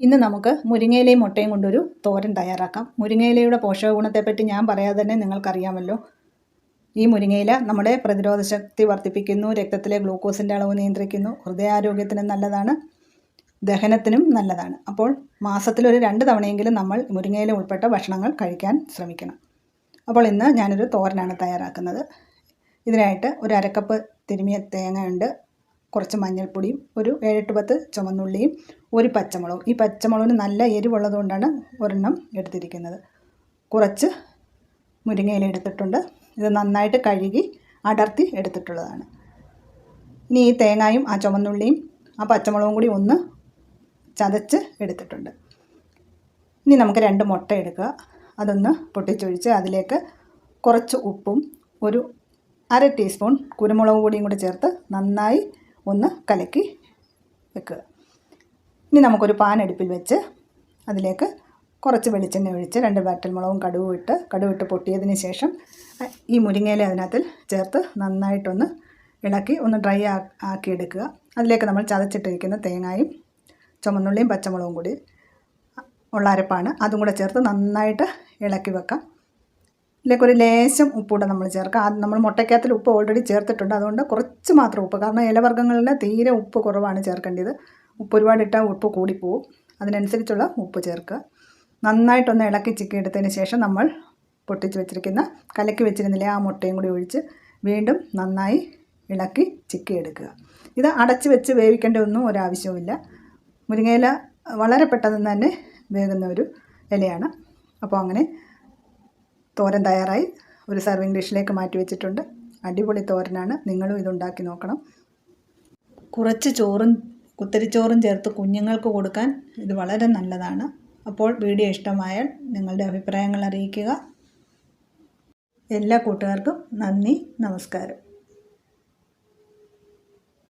ഇന്ന് നമുക്ക് മുരിങ്ങയിലയും മുട്ടയും കൊണ്ടൊരു തോരൻ തയ്യാറാക്കാം. മുരിങ്ങയിലയുടെ പോഷക ഗുണത്തെപ്പറ്റി ഞാൻ പറയാതെ തന്നെ നിങ്ങൾക്കറിയാമല്ലോ. ഈ മുരിങ്ങയില നമ്മുടെ പ്രതിരോധ ശക്തി വർദ്ധിപ്പിക്കുന്നു രക്തത്തിലെ ഗ്ലൂക്കോസിന്റെ അളവ് നിയന്ത്രിക്കുന്നു ഹൃദയാരോഗ്യത്തിനും നല്ലതാണ് ദഹനത്തിനും നല്ലതാണ്. അപ്പോൾ മാസത്തിലൊരു രണ്ട് തവണയെങ്കിലും നമ്മൾ മുരിങ്ങയില ഉൾപ്പെട്ട ഭക്ഷണങ്ങൾ കഴിക്കാൻ ശ്രമിക്കണം. അപ്പോൾ ഇന്ന് ഞാനൊരു തോരനാണ് തയ്യാറാക്കുന്നത്. ഇതിനായിട്ട് ഒരു അരക്കപ്പ് തിരുമിയ തേങ്ങയുണ്ട്. കുറച്ച് മഞ്ഞൾപ്പൊടിയും ഒരു ഏഴെട്ട് പത്ത് ചുമന്നുള്ളിയും ഒരു പച്ചമുളകും. ഈ പച്ചമുളകിന് നല്ല എരിവുള്ളതുകൊണ്ടാണ് ഒരെണ്ണം എടുത്തിരിക്കുന്നത്. കുറച്ച് മുരിങ്ങയില എടുത്തിട്ടുണ്ട്. ഇത് നന്നായിട്ട് കഴുകി അടർത്തി എടുത്തിട്ടുള്ളതാണ്. ഇനി ഈ തേങ്ങയും ആ ചുമന്നുള്ളിയും ആ പച്ചമുളകും കൂടി ഒന്ന് ചതച്ച് എടുത്തിട്ടുണ്ട്. ഇനി നമുക്ക് രണ്ട് മുട്ട എടുക്കുക. അതൊന്ന് പൊട്ടിച്ചൊഴിച്ച് അതിലേക്ക് കുറച്ച് ഉപ്പും ഒരു അര ടീസ്പൂൺ കുരുമുളക് പൊടിയും കൂടി ചേർത്ത് നന്നായി ഒന്ന് കലക്കി വെക്കുക. ഇനി നമുക്കൊരു പാൻ അടുപ്പിൽ വെച്ച് അതിലേക്ക് കുറച്ച് വെളിച്ചെണ്ണ ഒഴിച്ച് രണ്ട് വറ്റൽമുളകും കടുവും ഇട്ട് കടുവിട്ട് പൊട്ടിയതിന് ശേഷം ഈ മുരിങ്ങയില അതിനകത്ത് ചേർത്ത് നന്നായിട്ടൊന്ന് ഇളക്കി ഒന്ന് ഡ്രൈ ആക്കിയെടുക്കുക. അതിലേക്ക് നമ്മൾ ചതച്ചിട്ടിരിക്കുന്ന തേങ്ങയും ചുമന്നുള്ളിയും പച്ചമുളകും കൂടി ഉള്ള അരപ്പാണ്. അതും കൂടെ ചേർത്ത് നന്നായിട്ട് ഇളക്കി വെക്കാം. ഇതിലേക്ക് ഒരു ലേശം ഉപ്പൂടെ നമ്മൾ ചേർക്കുക അത് നമ്മൾ മുട്ടയ്ക്കകത്തിൽ ഉപ്പ് ഓൾറെഡി ചേർത്തിട്ടുണ്ട്. അതുകൊണ്ട് കുറച്ച് മാത്രം ഉപ്പ്. കാരണം ഇലവർഗങ്ങളിൽ തീരെ ഉപ്പ് കുറവാണ് ചേർക്കേണ്ടത്. ഉപ്പ് ഒരുപാട് ഇട്ടാൽ ഉപ്പ് കൂടിപ്പോവും. അതിനനുസരിച്ചുള്ള ഉപ്പ് ചേർക്കുക. നന്നായിട്ടൊന്ന് ഇളക്കി ചിക്കി എടുത്തതിന് ശേഷം നമ്മൾ പൊട്ടിച്ച് വെച്ചിരിക്കുന്ന കലക്കി വെച്ചിരുന്നില്ലേ ആ മുട്ടയും കൂടി ഒഴിച്ച് വീണ്ടും നന്നായി ഇളക്കി ചിക്കി എടുക്കുക ഇത് അടച്ച് വെച്ച് വേവിക്കേണ്ട ഒന്നും ഒരാവശ്യവുമില്ല മുരിങ്ങയില വളരെ പെട്ടെന്ന് തന്നെ വേകുന്ന ഒരു ഇലയാണ്. അപ്പോൾ അങ്ങനെ തോരൻ തയ്യാറായി. ഒരു സർവിങ് ഡിഷിലേക്ക് മാറ്റി വെച്ചിട്ടുണ്ട്. അടിപൊളി തോരനാണ്. നിങ്ങളും ഇതുണ്ടാക്കി നോക്കണം. കുറച്ച് ചോറും കുത്തരിച്ചോറും ചേർത്ത് കുഞ്ഞുങ്ങൾക്ക് കൊടുക്കാൻ ഇത് വളരെ നല്ലതാണ്. അപ്പോൾ വീഡിയോ ഇഷ്ടമായാൽ നിങ്ങളുടെ അഭിപ്രായങ്ങൾ അറിയിക്കുക. എല്ലാ കൂട്ടുകാർക്കും നന്ദി നമസ്കാരം.